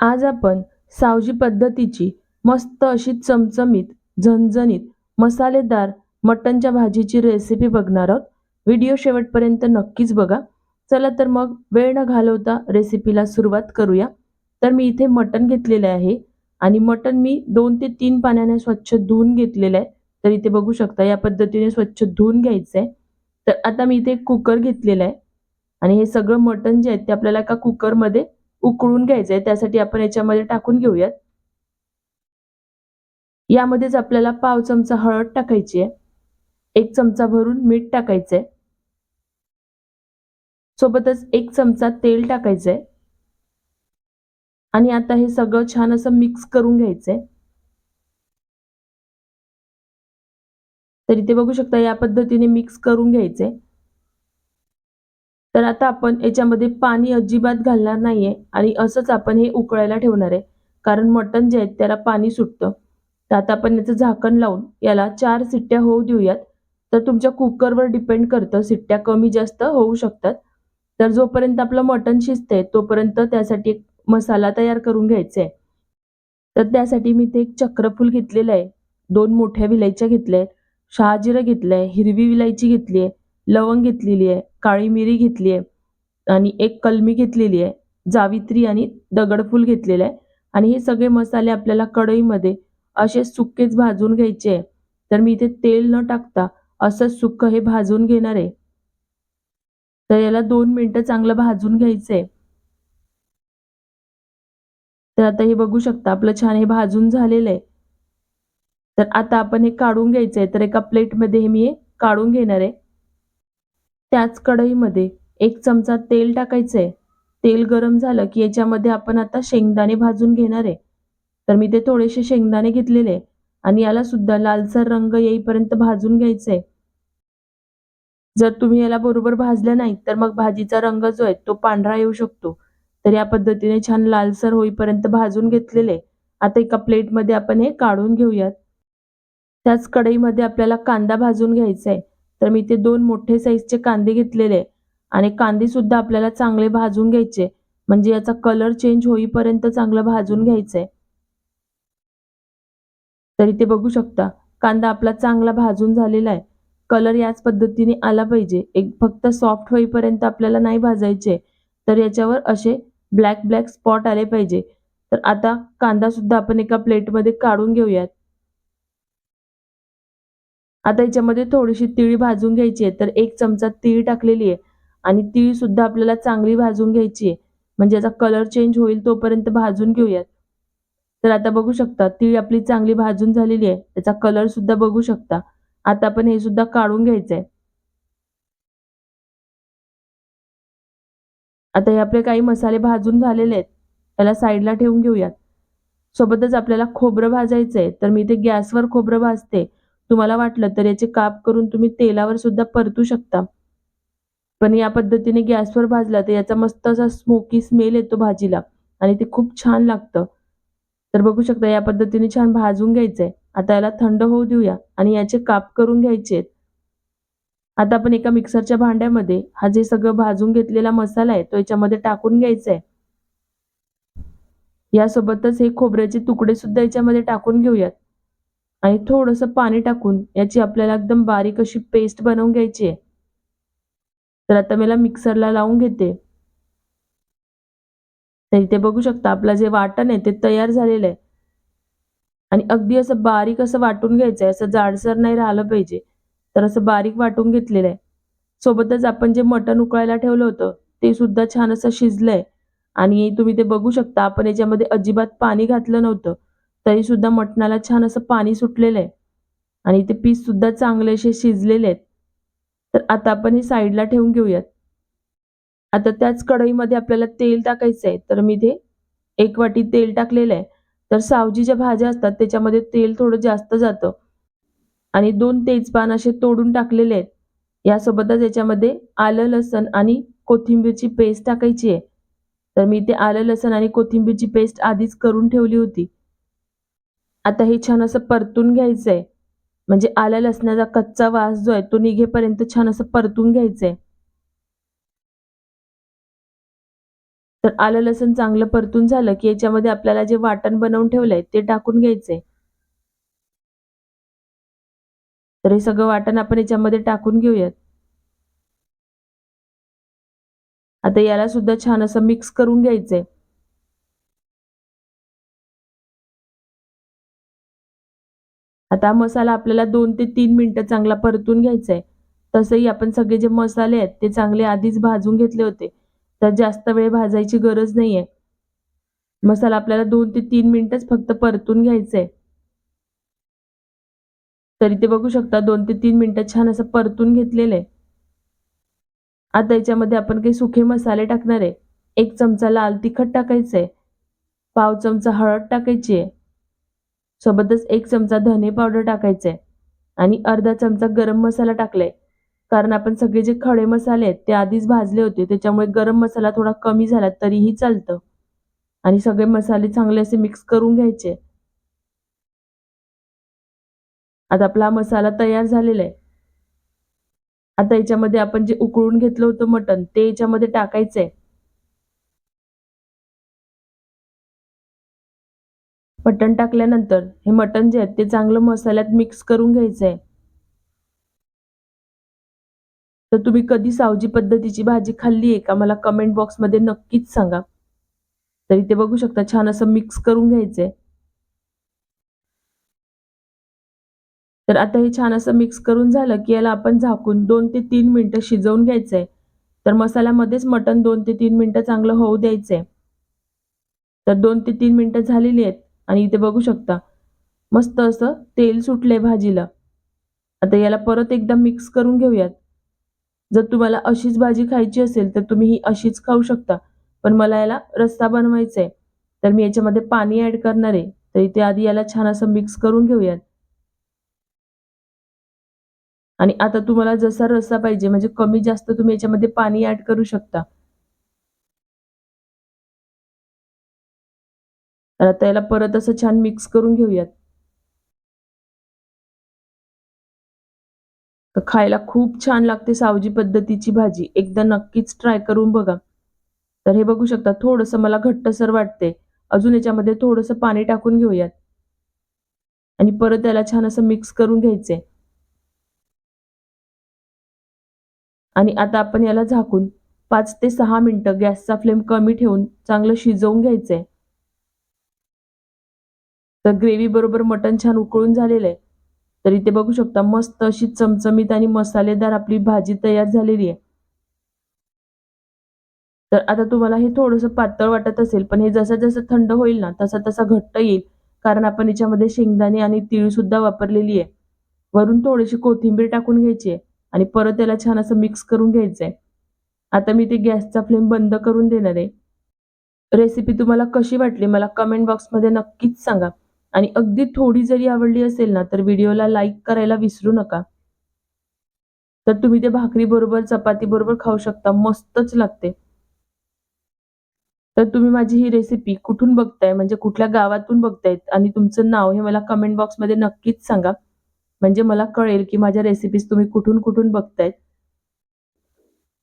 आज आपण सावजी पद्धतीची मस्त अशी चमचमीत झणझणीत मसालेदार मटणच्या भाजीची रेसिपी बघणार आहोत. व्हिडिओ शेवटपर्यंत नक्कीच बघा. चला तर मग वेळ न घालवता रेसिपीला सुरुवात करूया. तर मी इथे मटण घेतलेले आहे आणि मटण मी दोन ते तीन पाण्याने स्वच्छ धुवून घेतलेलं आहे. तर इथे बघू शकता या पद्धतीने स्वच्छ धुवून घ्यायचं आहे तर आता मी इथे कुकर घेतलेला आहे. आणि हे सगळं मटण जे आहे ते आपल्याला एका कुकरमध्ये उकळून घ्यायचंय त्यासाठी आपण याच्यामध्ये टाकून घेऊयात. यामध्येच आपल्याला पाव चमचा हळद टाकायची आहे एक चमचा भरून मीठ टाकायचंय. सोबतच एक चमचा तेल टाकायचंय. आणि आता हे सगळं छान असं मिक्स करून घ्यायचंय. तर इथे बघू शकता या पद्धतीने मिक्स करून घ्यायचंय. तर आता आपण याच्यामध्ये पाणी अजिबात घालणार नाहीये आणि असंच आपण हे उकळायला ठेवणार आहे. कारण मटण जे आहे त्याला पाणी सुटतं. तर आता आपण याचं झाकण लावून याला चार सिट्ट्या होऊ देऊयात. तर तुमच्या कुकरवर डिपेंड करतं. सिट्ट्या कमी जास्त होऊ शकतात. तर जोपर्यंत आपलं मटण शिजतंय तोपर्यंत त्यासाठी एक मसाला तयार करून घ्यायचा आहे. तर त्यासाठी मी ते एक चक्रफूल घेतलेलं आहे. दोन मोठ्या विलायच्या घेतल्या आहेत. शहाजिरं घेतलं आहे हिरवी विलायची घेतली आहे. लवंग घेतलेली आहे काळी मिरी घेतली आहे आणि एक कलमी घेतलेली आहे जावित्री आणि दगडफूल घेतलेलं आहे. आणि हे सगळे मसाले आपल्याला कढईमध्ये असे सुक्केच भाजून घ्यायचे आहे. तर मी इथे तेल न टाकता असं सुक्क हे भाजून घेणार आहे. तर याला दोन मिनटं चांगलं भाजून घ्यायचं आहे. तर आता हे बघू शकता आपलं छान हे भाजून झालेलं आहे. तर आता आपण हे काढून घ्यायचं आहे. तर एका प्लेटमध्ये हे मी हे काढून घेणार आहे. त्याच कढईमध्ये एक चमचा तेल टाकायचं आहे तेल गरम झालं की याच्यामध्ये आपण आता शेंगदाणे भाजून घेणार आहे. तर मी ते थोडेसे शेंगदाणे घेतलेले आणि याला सुद्धा लालसर रंग येईपर्यंत भाजून घ्यायचं आहे जर तुम्ही याला बरोबर भाजलं नाही तर मग भाजीचा रंग जो आहे तो पांढरा येऊ शकतो. तर या पद्धतीने छान लालसर होईपर्यंत भाजून घेतलेले आता एका प्लेटमध्ये आपण हे काढून घेऊयात. त्याच कढईमध्ये आपल्याला कांदा भाजून घ्यायचा आहे तर मी ते दोन मोठे साईजचे कांदे घेतलेले. आणि कांदे सुद्धा आपल्याला चांगले भाजून घ्यायचे. म्हणजे याचा कलर चेंज होईपर्यंत चांगलं भाजून घ्यायचंय. तर इथे बघू शकता कांदा आपला चांगला भाजून झालेला आहे. कलर याच पद्धतीने आला पाहिजे. एक फक्त सॉफ्ट होईपर्यंत आपल्याला नाही भाजायचे. तर याच्यावर असे ब्लॅक ब्लॅक स्पॉट आले पाहिजे. तर आता कांदा सुद्धा आपण एका प्लेटमध्ये काढून घेऊयात. आता याच्यामध्ये थोडीशी तिळी भाजून घ्यायची आहे तर एक चमचा तीळ टाकलेली आहे. आणि तीळ सुद्धा आपल्याला चांगली भाजून घ्यायची आहे. म्हणजे याचा कलर चेंज होईल तोपर्यंत भाजून घेऊयात. तर आता बघू शकता तीळ आपली चांगली भाजून झालेली आहे. त्याचा कलर सुद्धा बघू शकता. आता आपण हे सुद्धा काढून घ्यायचं आहे. आता हे आपले काही मसाले भाजून झालेले आहेत. त्याला साईडला ठेवून घेऊयात. सोबतच आपल्याला खोबरं भाजायचं आहे. तर मी ते गॅसवर खोबरं भाजते. तुम्हाला वाटलं तर याचे काप करून तुम्ही तेलावर सुद्धा परतू शकता. पण या पद्धतीने गॅसवर भाजला तर याचा मस्त असा स्मोकी स्मेल येतो भाजीला आणि ते खूप छान लागतं. तर बघू शकता या पद्धतीने छान भाजून घ्यायचंय. आता याला थंड होऊ देऊया आणि याचे काप करून घ्यायचे आता आपण एका मिक्सरच्या भांड्यामध्ये हा जे सगळं भाजून घेतलेला मसाला आहे तो याच्यामध्ये टाकून घ्यायचा आहे यासोबतच हे खोबऱ्याचे तुकडे सुद्धा याच्यामध्ये टाकून घेऊयात. आणि थोडंसं पाणी टाकून याची आपल्याला एकदम बारीक अशी पेस्ट बनवून घ्यायची आहे. तर आता मला मिक्सरला लावून घेते. तर इथे बघू शकता आपलं जे वाटण आहे ते तयार झालेलं आहे. आणि अगदी असं बारीक असं वाटून घ्यायचं आहे असं जाडसर नाही राहिलं पाहिजे. तर असं बारीक वाटून घेतलेलं आहे. सोबतच आपण जे मटण उकळायला ठेवलं होतं ते सुद्धा छान असं शिजलंय. आणि तुम्ही ते बघू शकता आपण याच्यामध्ये अजिबात पाणी घातलं नव्हतं. तरी सुद्धा मटणाला छान असं पाणी सुटलेलं आहे. आणि ते पीस सुद्धा चांगले असे शिजलेले आहेत. तर आता आपण हे साईडला ठेवून घेऊयात. आता त्याच कढईमध्ये आपल्याला तेल टाकायचं आहे. तर मी ते एक वाटी तेल टाकलेलं आहे. तर सावजी ज्या भाज्या असतात त्याच्यामध्ये तेल थोडं जास्त जातं. आणि दोन तेजपान असे तोडून टाकलेले आहेत. यासोबतच याच्यामध्ये आलं लसण आणि कोथिंबीरची पेस्ट टाकायची आहे. तर मी ते आलं लसण आणि कोथिंबीरची पेस्ट आधीच करून ठेवली होती. आता हे छान असं परतून घ्यायचं आहे म्हणजे आल्या लसणाचा कच्चा वास जो आहे तो निघेपर्यंत छान असं परतून घ्यायचं आहे तर आलं लसण चांगलं परतून झालं की याच्यामध्ये आपल्याला जे वाटण बनवून ठेवलंय ते टाकून घ्यायचंय. तर हे सगळं वाटण आपण याच्यामध्ये टाकून घेऊयात. आता याला सुद्धा छान असं मिक्स करून घ्यायचंय. आता मसाला आपल्याला दोन ते तीन मिनिटं चांगला परतून घ्यायचा आहे तसंही आपण सगळे जे मसाले आहेत ते चांगले आधीच भाजून घेतले होते. तर जास्त वेळ भाजायची गरज नाहीये. मसाला आपल्याला दोन ते तीन मिनिटच फक्त परतून घ्यायचंय. तरी ते बघू शकता दोन ते तीन मिनिटं छान असं परतून घेतलेलं आहे आता याच्यामध्ये आपण काही सुखे मसाले टाकणार आहे. एक चमचा लाल तिखट टाकायचंय. पाव चमचा हळद टाकायची आहे सोबतच एक चमचा धने पावडर टाकायचे आणि अर्धा चमचा गरम मसाला टाकलाय. कारण आपण सगळे जे खडे मसाले आहेत ते आधीच भाजले होते त्याच्यामुळे गरम मसाला थोडा कमी झाला तरीही चालतं. आणि सगळे मसाले चांगले असे मिक्स करून घ्यायचे. आता आपला मसाला तयार झालेला आहे. आता याच्यामध्ये आपण जे उकळून घेतलं होतं मटण ते याच्यामध्ये टाकायचंय. मटण टाकल्यानंतर हे मटण जे आहे ते चांगलं मसाल्यात मिक्स करून घ्यायचं आहे तर तुम्ही कधी सावजी पद्धतीची भाजी खाल्ली आहे का? मला कमेंट बॉक्समध्ये नक्कीच सांगा. तर इथे बघू शकता छान असं मिक्स करून घ्यायचंय. तर आता हे छान असं मिक्स करून झालं की याला आपण झाकून दोन ते तीन मिनिटं शिजवून घ्यायचंय. तर मसाल्यामध्येच मटण दोन ते तीन मिनटं चांगलं होऊ द्यायचंय. तर दोन ते तीन मिनिटं झालेली आहेत. आणि इथे बघू शकता. मस्त असं तेल सुटलंय भाजीला. आता याला परत एकदा मिक्स करून घेऊयात. जर तुम्हाला अशीच भाजी खायची असेल तर तुम्ही ही अशीच खाऊ शकता. पण मला याला रस्सा बनवायचा आहे तर मी याच्यामध्ये पाणी ऍड करणार आहे. तर इथे आधी याला छान असं मिक्स करून घेऊयात. आणि आता तुम्हाला जसा रस्सा पाहिजे म्हणजे कमी जास्त तुम्ही याच्यामध्ये पाणी ऍड करू शकता. तर आता याला परत असं छान मिक्स करून घेऊयात. तर खायला खूप छान लागते सावजी पद्धतीची भाजी. एकदा नक्कीच ट्राय करून बघा. तर हे बघू शकता थोडंसं मला घट्टसर वाटते अजून याच्यामध्ये थोडंसं पाणी टाकून घेऊयात. आणि परत याला छान असं मिक्स करून घ्यायचंय. आणि आता आपण याला झाकून पाच ते सहा मिनिटं गॅसचा फ्लेम कमी ठेवून चांगलं शिजवून घ्यायचंय. तर ग्रेव्ही बरोबर मटण छान उकळून झालेलं आहे. तर इथे बघू शकता मस्त अशी चमचमीत आणि मसालेदार आपली भाजी तयार झालेली आहे. तर आता तुम्हाला हे थोडंसं पातळ वाटत असेल पण हे जसं जसं थंड होईल ना तसा तसा घट्ट येईल. कारण आपण याच्यामध्ये शेंगदाणे आणि तीळ सुद्धा वापरलेली आहे. वरून थोडीशी कोथिंबीर टाकून घ्यायची आहे आणि परत याला छान असं मिक्स करून घ्यायचं आहे. आता मी ते गॅसचा फ्लेम बंद करून देणार आहे. रेसिपी तुम्हाला कशी वाटली मला कमेंट बॉक्समध्ये नक्कीच सांगा. आणि अगदी थोडी जरी आवडली असेल ना तर व्हिडिओला लाईक करायला विसरू नका. तर तुम्ही ते भाकरी बरोबर चपाती बरोबर खाऊ शकता मस्तच लागते. तर तुम्ही माझी ही रेसिपी कुठून बघताय म्हणजे कुठल्या गावातून बघतायत आणि तुमचं नाव हे मला कमेंट बॉक्समध्ये नक्कीच सांगा. म्हणजे मला कळेल की माझ्या रेसिपीज तुम्ही कुठून कुठून बघतायत.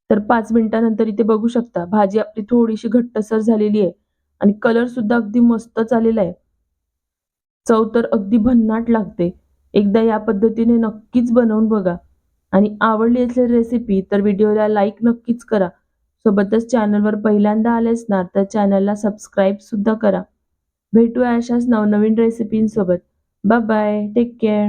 तर पाच मिनिटानंतर इथे बघू शकता भाजी आपली थोडीशी घट्टसर झालेली आहे आणि कलर सुद्धा अगदी मस्त आलेला आहे. चव तर अगदी भन्नाट लागते. एकदा या पद्धतीने नक्कीच बनवून बघा. आणि आवडली असलेली रेसिपी तर व्हिडिओला लाईक नक्कीच करा. सोबतच चॅनलवर पहिल्यांदा आले ना तर चॅनलला सबस्क्राईब सुद्धा करा. भेटूया अशाच नवनवीन रेसिपींसोबत बाय बाय टेक केअर